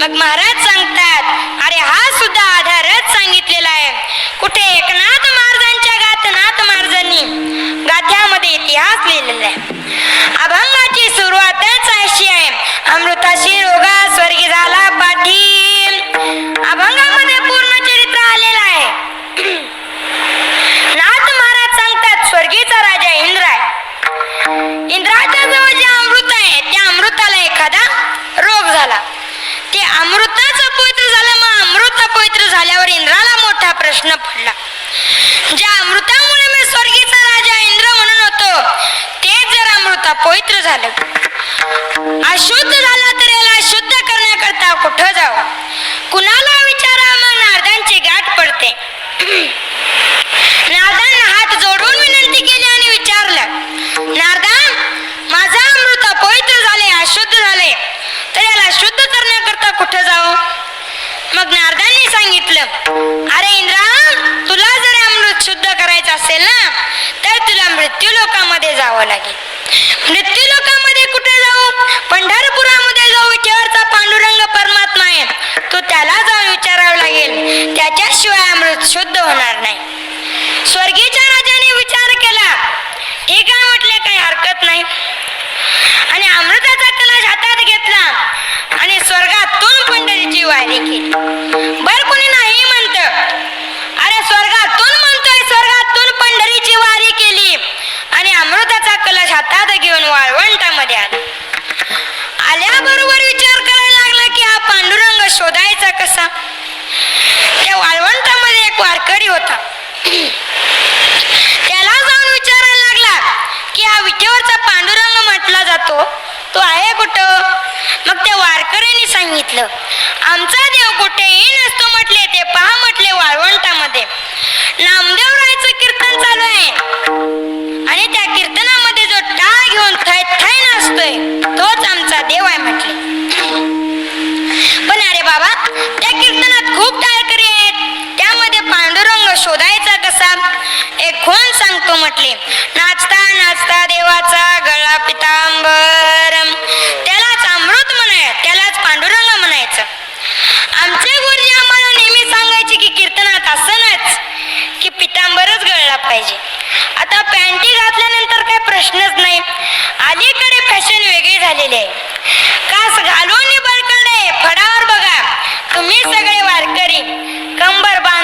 मग महाराज सांगतात अरे हा सुद्धा आधारच सांगितलेला आहे. कुठे एकनाथ महाराजांच्या गाथनाथ महाराजांनी गाथ्यामध्ये इतिहास लिहिलेला आहे. अभंगाची सुरुवातच अशी आहे. अमृताशी झाल्यावर इंद्राला मोठा प्रश्न पडला. ज्या अमृतामुळे मी स्वर्गीचा राजा इंद्र म्हणून होतो ते जर अमृत पवित्र झालं. अशुद्ध झाला तर याला शुद्ध करण्याकरता कुठं जावं? कुणाला विचारा मग नारदांची गाठ पडते नारदांना हात जोडून विनंती केली आणि विचारलं नारदा माझा अमृत पवित्र झाले अशुद्ध झाले तर याला शुद्ध करण्याकरता कुठं जाऊ मग नारदांनी सांगितलं. अरे इंद्रा तुला जर अमृत शुद्ध करायचं असेल ना तर तुला मृत्यू लोकामध्ये जावं लागेल. मृत्यू लोकामध्ये कुठे जाऊ? पंढरपुरामध्ये जाऊ विठेवरचा पांडुरंग परमात्मा आहे. तो त्याला जाऊन विचारावं लागेल. त्याच्याशिवाय अमृत शुद्ध होणार नाही. स्वर्गीच्या राजाने विचार केला ठीक आहे म्हटले काही हरकत नाही आणि अमृताचा कलश हातात घेतला आणि स्वर्गातून पंढरीची केली बर कोणी नाही म्हणत. अरे स्वर्गातून म्हणतोय स्वर्गातून पंढरीची वारी केली. आणि अमृताचा कलश हातात घेऊन वाळवंटामध्ये आला. आल्याबरोबर विचार करायला लागला की हा पांडुरंग शोधायचा कसा? त्या वाळवंटामध्ये एक वारकरी होता. त्याला जाऊन विचारायला लागला की हा विठेवरचा पांडुरंग म्हटला जातो. तो आहे कुठं? मग त्या वारकऱ्यांनी सांगितलं आमचा देव कुठेही नसतो म्हटले ते पहा म्हटले वाळवंटामध्ये. नामदेव रायचं कीर्तन चालू आहे. आणि त्या कीर्तनामध्ये जो टाळ घेऊन थै थै नाचतोय तोच आमचा देव आहे म्हटले. पण अरे बाबा त्या कीर्तनात खूप टाळकरी आहेत. त्यामध्ये पांडुरंग शोधायचा कसा एक खून सांगतो म्हटले. नाचता नाचता देवाचा गळा पितांबर. त्यालाच अमृत म्हणाय त्यालाच पांडुरंग म्हणायचं. आमचे गुरुजी आम्हाला नेहमी सांगायचे की कीर्तनात असनच की पितांबरच गळला पाहिजे. आता पॅन्टी घातल्यानंतर काय प्रश्नच नाही. अलीकडे फॅशन वेगळी झालेली आहे. कास घालून बरकडे फडावर बघा. तुम्ही सगळे वारकरी. कंबर बांध.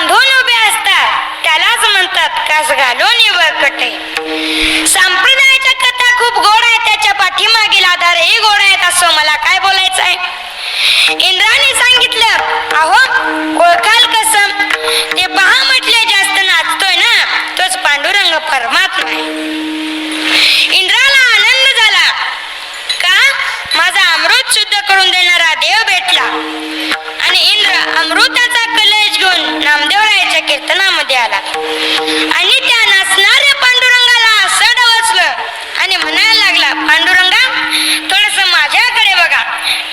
म्हणतात कास घालून बळकटे. संप्रदायाच्या कथा खूप गोड आहे त्याच्या पाठीमागील आधार हे गोड आहेत असं मला काय बोलायचं आहे इंद्राने सांगितलं अहो ओळखाल कसं? ते पहा म्हटले जास्त नाचतोय ना तोच पांडुरंग परमात्मा आहे. इंद्राला आनंद झाला. का? माझा अमृत शुद्ध करून देणारा देव भेटला. आणि इंद्र अमृताचा कलेश घेऊन नामदेव नामदेवरायाच्या कीर्तनामध्ये आला. आणि त्या नाचणाऱ्या पांडुरंगाला असं आणि म्हणायला लागला पांडुरंगा थोडस माझ्याकडे बघा.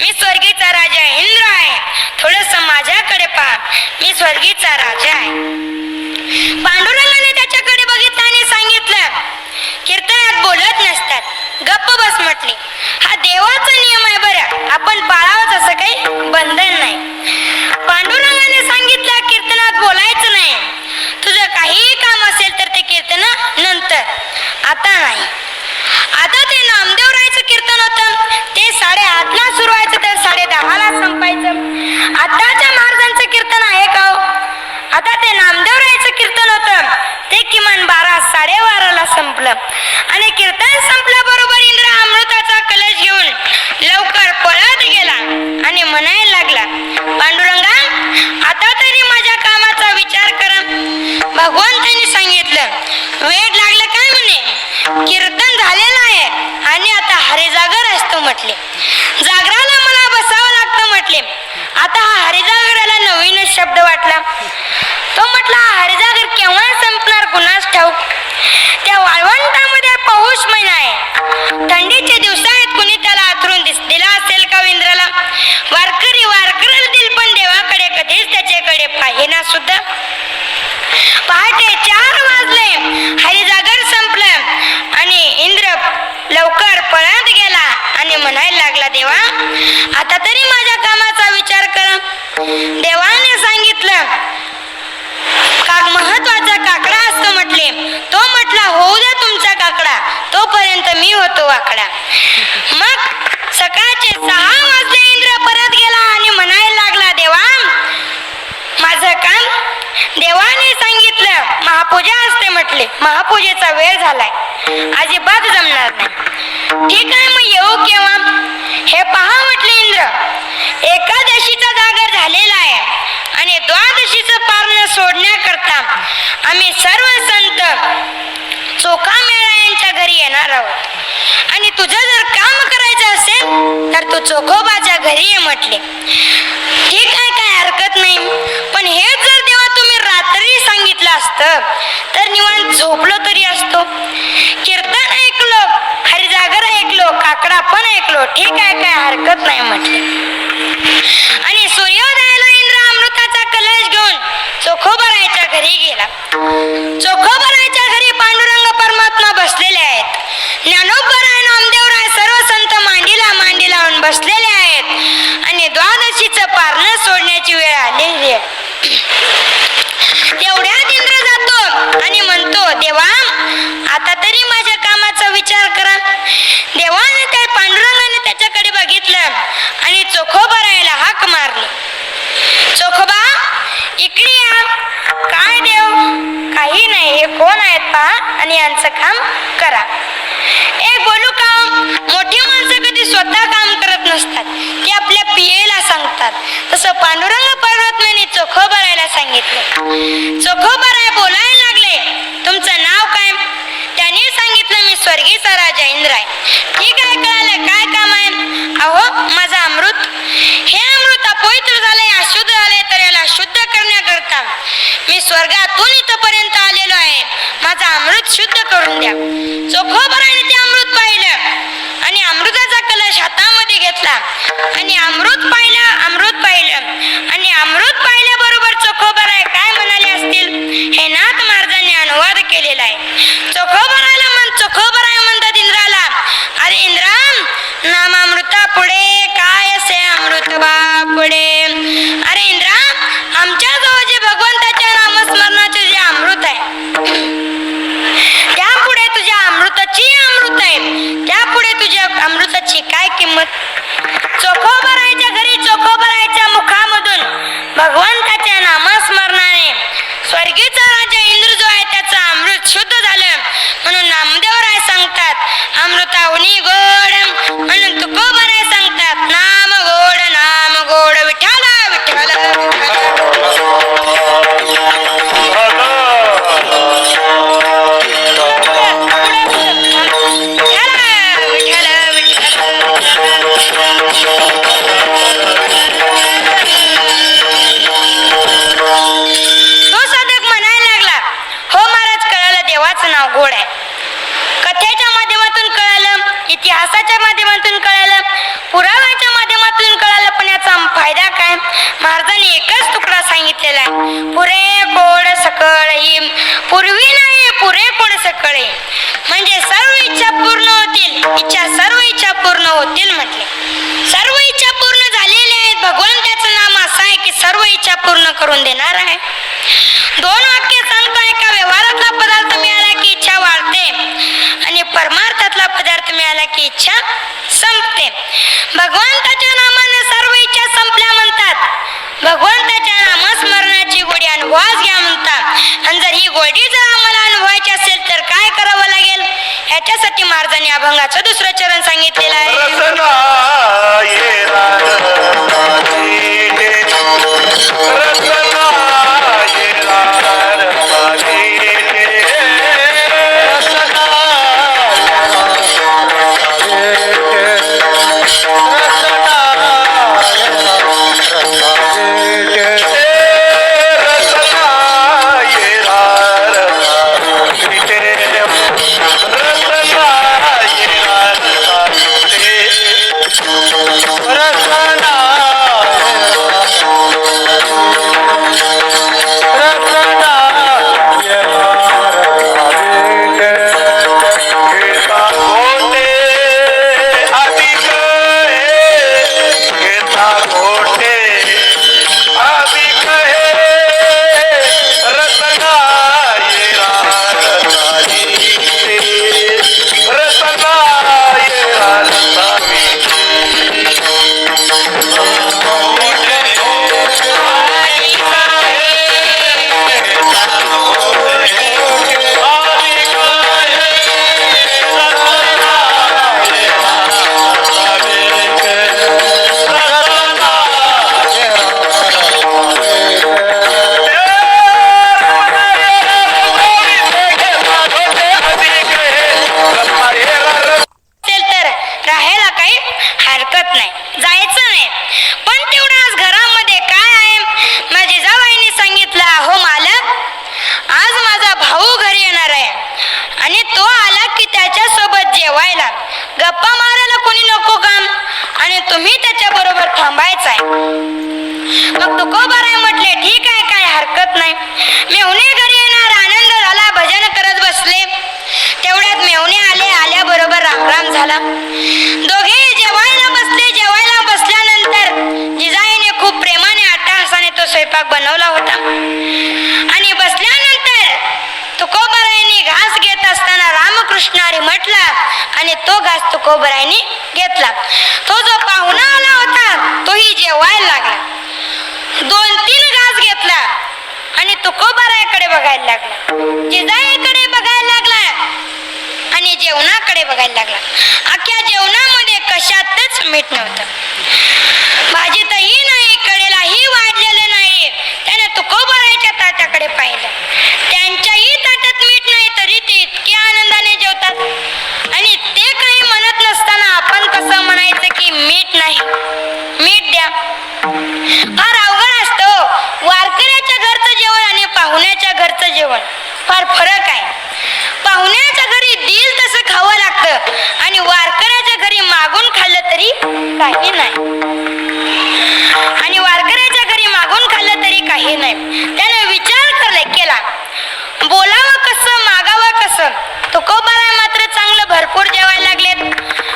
मी स्वर्गीचा राजा इंद्र आहे. थोडस माझ्याकडे पहा. मी स्वर्गीचा राजा आहे. पांडुरंगाने त्याच्याकडे बघितलं आणि सांगितलं कीर्तनात बोलत नसतात. गप्प बस म्हटली. हा देवाचा नियम आहे बरं. आपण पाळावंच असं काही बंधन नाही. नाही. तुझं काहीही काम असेल तर ते कीर्तन नंतर. आता नाही. आता ते नामदेव रायचं कीर्तन होतं. ते साडे आठला सुरू व्हायचं तर साडे दहाला संपायचं. आताच्या महाराजांचं कीर्तन आहे का हो? आता ते नामदेव रायचं कीर्तन होतं. ते किमान बारा साडेबाराला संपलं. आणि कीर्तन संपल्याबरोबर इंद्र अमृताचा कलश घेऊन लवकर पळत गेला आणि म्हणायला लागला पांडुरंगा आता भगवंतांनी सांगितलं. वेळ लागलं काय म्हणे? कीर्तन झालेलं आहे. आणि आता हरिजागर असतो म्हटले. जागराला मला बसावं लागतं म्हटले. आता हा हरिजागराला नवीनच शब्द वाटला. तो म्हटला हरिजागर केव्हा संपणार कुणास ठाऊक? त्या वाळवंटामध्ये पाऊस महिना आहे. थंडीचे दिवस आहेत कुणी त्याला आतरून दिला असेल का इंद्राला वार त्याच्याकडे पाहिना सुद्धा. पहाटे चार वाजले. हरिजागर संपलं. आणि इंद्र लवकर पळत गेला आणि म्हणायला लागला देवा आता तरी माझ्या कामाचा विचार कर. देवाने सांगितलं काक महत्त्वाचा काकडा असतो म्हटले. तो म्हटला होऊ द्या तुमचा काकडा. तोपर्यंत मी होतो वाकडा. मग सकाळचे सहा वाजले इंद्र परत गेला आणि म्हणायला लागला देवा माझं काम देवाने सांगितलं महापूजा असते म्हटले. महापूजेचा वेळ झालाय. अजिबात जमणार नाही. ठीक आहे मग येऊ केव्हा? हे पहा म्हटले इंद्र. एकादशीचा जागर झालेला आहे आणि द्वादशीचं पारण सोडण्याकरता आम्ही सर्व संत चोखा मेळा यांच्या घरी येणार आहोत. आणि तुझं जर काम करायचं असेल तर तू चोखोबाच्या घरी ये म्हटले. ठीक आहे काय हरकत नाही. पण हे जर देवा जरी सांगितलं असतं तर निवांत झोपलो तरी असतो. कीर्तन ऐकलो हरिजागर ऐकलो काकडा पण ऐकलो ठीक आहे काय हरकत नाही म्हटले. आणि सूर्योदयाला इंद्र अमृताचा कलश घेऊन चोखोबरायच्या घरी गेला. चोखोबरायच्या घरी पांडुरंग परमात्मा बसलेले आहेत. ज्ञानोबराय नामदेवराय सर्व संत मांडीला मांडी लावून बसले आहेत आणि द्वादशीचं पारणं सोडण्याची वेळ आलेली आहे तेवढ्यात इंद्र जातो आणि म्हणतो देवा आता तरी माझ्या कामाचा विचार करा देवाने त्या पांडुरंगाने त्याच्याकडे बघितलं आणि चोखोबा राहायला हाक मारली चोखोबा इकडे या काय देव काही नाही हे कोण आहेत पहा आणि यांचं काम करा. एक बोलू का मोठी माणसं कधी स्वतः काम करत नसतात. ते आपल्या पियेला सांगतात. तसं पांडुरंग पर्वतमाने भरायला सांगितलं. चोखोबराय बोलायला लागले. तुमचं नाव काय? त्यांनी सांगितलं मी स्वर्गीचा राजा इंद्राय आहे ठीक आहे कळालं काय काम आहे अहो माझं अमृत हे अमृत अपवित्र झालंय अशुद्ध झालंय तर याला शुद्ध करण्याकरता मी स्वर्गातून इथपर्यंत आलेलो आहे माझं अमृत शुद्ध करून द्या. चोखोबराने ते अमृत पाहिलं आणि अमृताचा कलश हातामध्ये घेतला आणि अमृत पाहिलं अमृत पाहिलं तो तुकडा आहे पुरे कोड सकळ ही पूर्वी नाही पुरे कोड सकळे. म्हणजे सर्व इच्छा पूर्ण होतील इच्छा सर्व इच्छा पूर्ण होतील म्हटले. सर्व इच्छा पूर्ण झालेल्या आहेत भगवंताचं नाम असं आहे की सर्व इच्छा पूर्ण करून देणार आहे. दोन वाक्य सांगता एका व्यवहारातला पदार्थ मिळाला की इच्छा वाढते आणि परमार्थातला पदार्थ मिळाला की इच्छा संपते. भगवंताच्या नामाने सर्व इच्छा संपल्या म्हणतात. भगवंताच्या गोडी अनुभवास घ्या म्हणतात. आणि जर ही गोडी जर आम्हाला अनुभवायची असेल तर काय करावं लागेल? ह्याच्यासाठी महाराजांनी अभंगाचं दुसरं चरण सांगितलेलं आहे. रामकृष्ण आणि तो घास तुकोबरायने घेतला. तो जो पाहुणा आला होता तोही जेवायला लागला. दोन तीन घास घेतला आणि तुकोबारायकडे बघायला लागला. जिजाईकडे बघायला लागला आणि जेवणाकडे बघायला लागला. अख्ख्या जेवणामध्ये कशातच मीठ नव्हतं. भाजीतही नाही कडेलाही वाढलेलं नाही. त्याने तुकोबारायच्या ताटाकडे पाहिलं. त्यांच्याही ताटात इतक्या आनंदाने जेवतात. आणि ते काही म्हणत नसताना आपण कसं म्हणायचं की मीठ नाही. मीठ द्या. फार अवघड असतं हो. वारकऱ्याच्या घरचं जेवण आणि पाहुण्याच्या घरचं जेवण. फार फरक आहे. पाहुण्याच्या घरी दिल तसं खावं लागतं. आणि वारकऱ्याच्या घरी मागून खाल्लं तरी काही नाही. आणि वारकऱ्याच्या घरी मागून खाल्लं तरी काही नाही. त्याने विचार केला. बोलावं कसं कसं मात्र चांगलं भरपूर जेवायला लागलेत.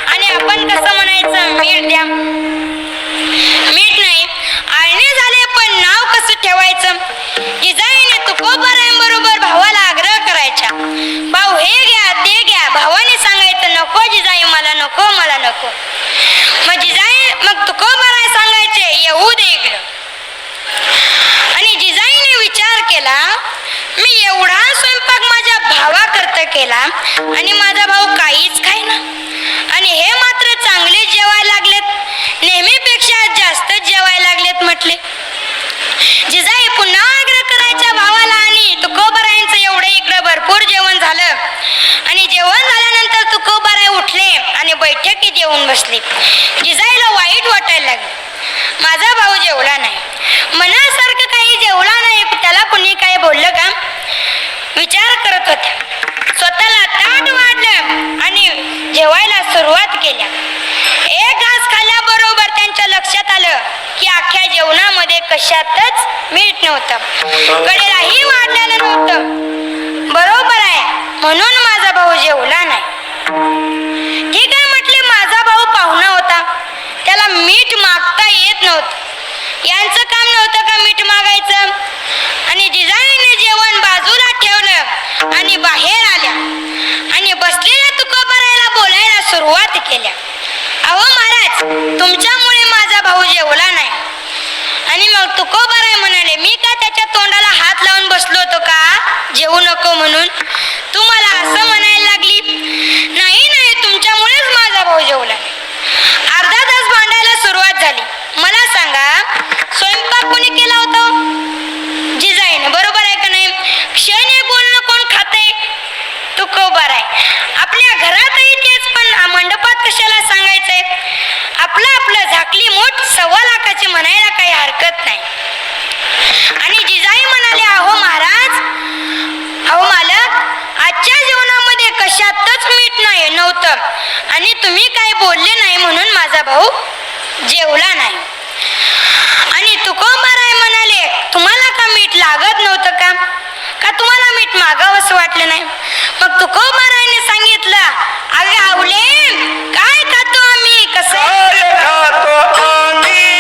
आणि आपण कसं म्हणायचं? मीठ द्या. मीठ नाही आळणी झाले पण नाव कसं ठेवायचं? जिजाईने तुकोबारांबरोबर भावाला आग्रह करायचा. भाऊ हे घ्या ते घ्या. भावाने सांगायचं नको जिजाई मला नको मला नको. मग जिजाई मग तुकोबाराय सांगायचे येऊ दे इकडं आणि जिजाईने विचार केला मी एवढा स्वयंपाक माझ्या भावाकरता केला आणि माझा भाऊ काहीच खाईना आणि हे मात्र चांगले जेवायला लागलेत. नेहमीपेक्षा जास्त जेवायला लागलेत म्हटले. जिजाई पुन्हा आग्रह करायच्या भावाला आणि तुकोबरायांचं एवढं इकडं भरपूर जेवण झालं. आणि जेवण झाल्यानंतर तुकोबराय उठले आणि बैठकीत येऊन बसले. जिजाईला वाईट वाटायला लागले. माझा भाऊ जेवला नाही. मनासारखं काही जेवला नाही. त्याला कुणी काही बोललं का? विचार करत होत्या. स्वतःला ताट वाढल्या आणि जेवायला सुरुवात केल्या एक घास खाल्ल्याबरोबर त्यांच्या लक्षात आलं की अख्ख्या जेवणामध्ये कशातच मीठ नव्हतं. कडेलाही वाढलेलं नव्हतं. बरोबर आहे म्हणून माझा भाऊ जेवला नाही. ठीक आहे म्हटले माझा भाऊ पाहुणा होता. त्याला मीठ मागता येत नव्हतं. यांचं काम नव्हतं. का मीठ मागायचं आणि जिजाईने जेवण बाजूला ठेवलं आणि बाहेर आल्या. आणि बसलेल्या तुकोबारायला बोलायला सुरुवात केल्या. अहो महाराज तुमच्यामुळे माझा भाऊ जेवला नाही. आणि मग तुकोबाराय म्हणाले मी का त्याच्या तोंडाला हात लावून बसलो होतो का? जेवू नको म्हणून. तू मला असं म्हणायला लागली नाही नाही तुमच्यामुळेच माझा भाऊ जेवला अर्धा तास भांडायला सुरुवात झाली. मला सांगा स्वयंपाक कोणी केला होता जिजाईने बरोबर आहे का नाही क्षण एक बोलणं कोण खाते तू कौबार आहे आपल्या घरातही तेच पण मंडपात कशाला सांगायचंय आपलं आपलं झाकली मूठ सव्वा म्हणायला काही हरकत नाही. आणि जिजाई म्हणाले अहो महाराज अहो मालक आजच्या जीवनामध्ये कशातच मीठ नाही नव्हतं. आणि तुम्ही काय बोलले नाही म्हणून माझा भाऊ जेवला नाही. आणि तुकोबाराय म्हणाले तुम्हाला का मीठ लागत नव्हतं का? का तुम्हाला मीठ मागावंसं वाटलं नाही? मग तुकोबारायने सांगितलं अगं आवले काय खातो आम्ही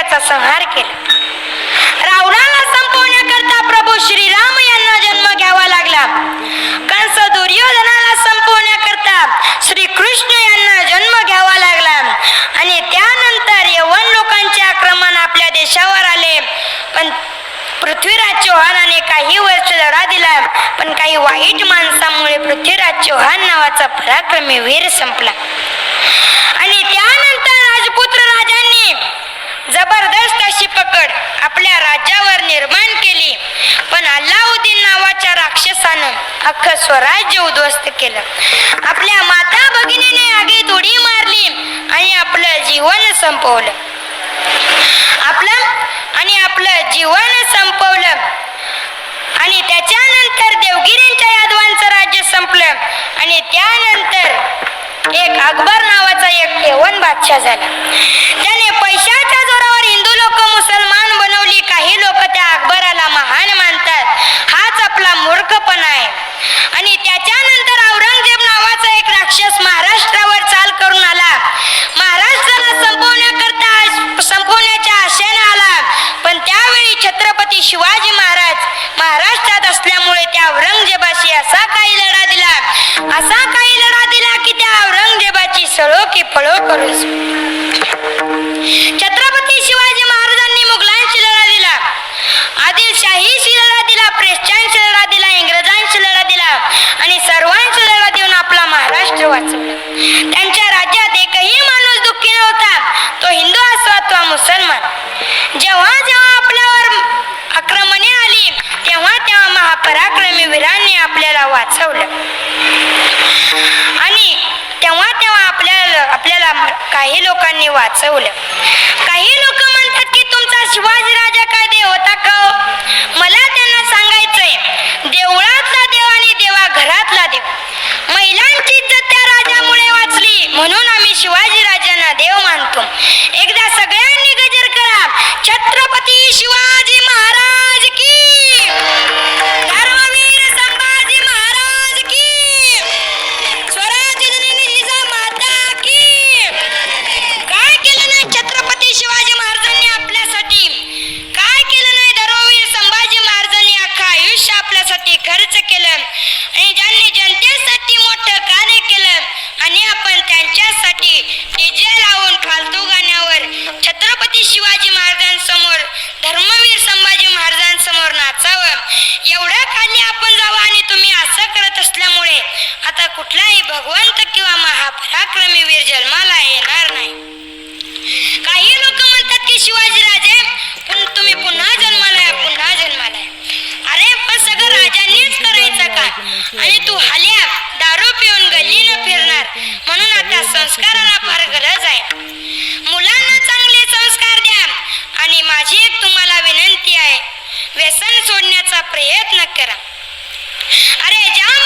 त्याचा संहार केला. रावणाला संपवण्याकरता प्रभू श्रीराम यांना जन्म घ्यावा लागला. कंस दुर्योधनाला संपवण्याकरता श्री कृष्ण यांना जन्म घ्यावा लागला. आणि त्यानंतर यवन लोकांचे आक्रमण आपल्या देशावर आले. पण पृथ्वीराज चौहानाने काही वर्ष लढा दिला पण काही वाईट माणसामुळे पृथ्वीराज चौहान नावाचा पराक्रमी वीर संपला आणि त्यानंतर राजपुत्र राजांनी जबरदस्त अशी पकड आपल्या राज्यावर निर्माण केली. पण अल्लाउद्दीन नावाच्या राक्षसानं अख्खं स्वराज्य उद्ध्वस्त केलं. आपल्या माता भगिनीने आगीत उडी मारली आणि आपलं जीवन संपवलं. आपलं आणि आपलं जीवन संपवलं. आणि त्याच्यानंतर देवगिरींच्या यादवांचं राज्य संपलं. आणि त्यानंतर एक अकबर नावाचा एक ठेवण बादशाह झाला. त्याने पैशाच्या जोरावर हिंदू लोक मुसलमान बनवली काही लोक त्या अकबराला महान मानतात. हाच आपला मूर्खपणा आहे. आणि त्याच्यानंतर औरंगजेब नावाचा एक राक्षस महाराष्ट्रावर चाल करून आला. महाराष्ट्राला संपवण्याकरता संपवण्याच्या आशेने आला. पण त्यावेळी छत्रपती शिवाजी महाराज महाराष्ट्रात असल्यामुळे त्या औरंगजेबाशी असा काही लढा दिला. असा काही लढा दिला की त्या औरंगजेबाची सळो की पळो करून छत्र शिवाजी महाराजांनी मुघलांशी लढा दिला आदिलशाहीशी ख्रिश्चनशी लढा दिला इंग्रजांशी लढा दिला आणि सर्वांशी लढा देऊन आपला महाराष्ट्र वाचवला त्यांच्या राज्यात एकही माणूस दुःखी नव्हता. तो हिंदू असो अथवा मुसलमान. जेव्हा जेव्हा आपल्यावर आक्रमणे आली तेव्हा तेव्हा महापराक्रमी वीरांनी आपल्याला वाचवलं. आणि तेव्हा तेव्हा आपल्याला आपल्याला काही लोकांनी वाचवलं. काही लोक म्हणतात की तुमचा शिवाजी राजा काय देव होता का हो? मला त्यांना सांगायचंय देवळातला देव आणि देवा घरातला देव महिलांची इज्जत त्या राजामुळे वाचली. म्हणून आम्ही शिवाजी राजांना देव मानतो. एकदा सगळ्यांनी गजर करा. छत्रपती शिवाजी कुठलाही भगवंत किंवा महापराक्रमी वीर जन्माला येणार नाही. काही लोक म्हणतात की शिवाजी राजे तुम्ही पुन्हा जन्माला या पुन्हा जन्माला अरे पण सगळं राजांनीच करायचं का? आणि तू हल्या दारू पिऊन गल्लीनं फिरणार. म्हणून आता संस्काराला फार गरज आहे. मुलांना चांगले संस्कार द्या. आणि माझी एक तुम्हाला विनंती आहे व्यसन सोडण्याचा प्रयत्न करा. अरे जा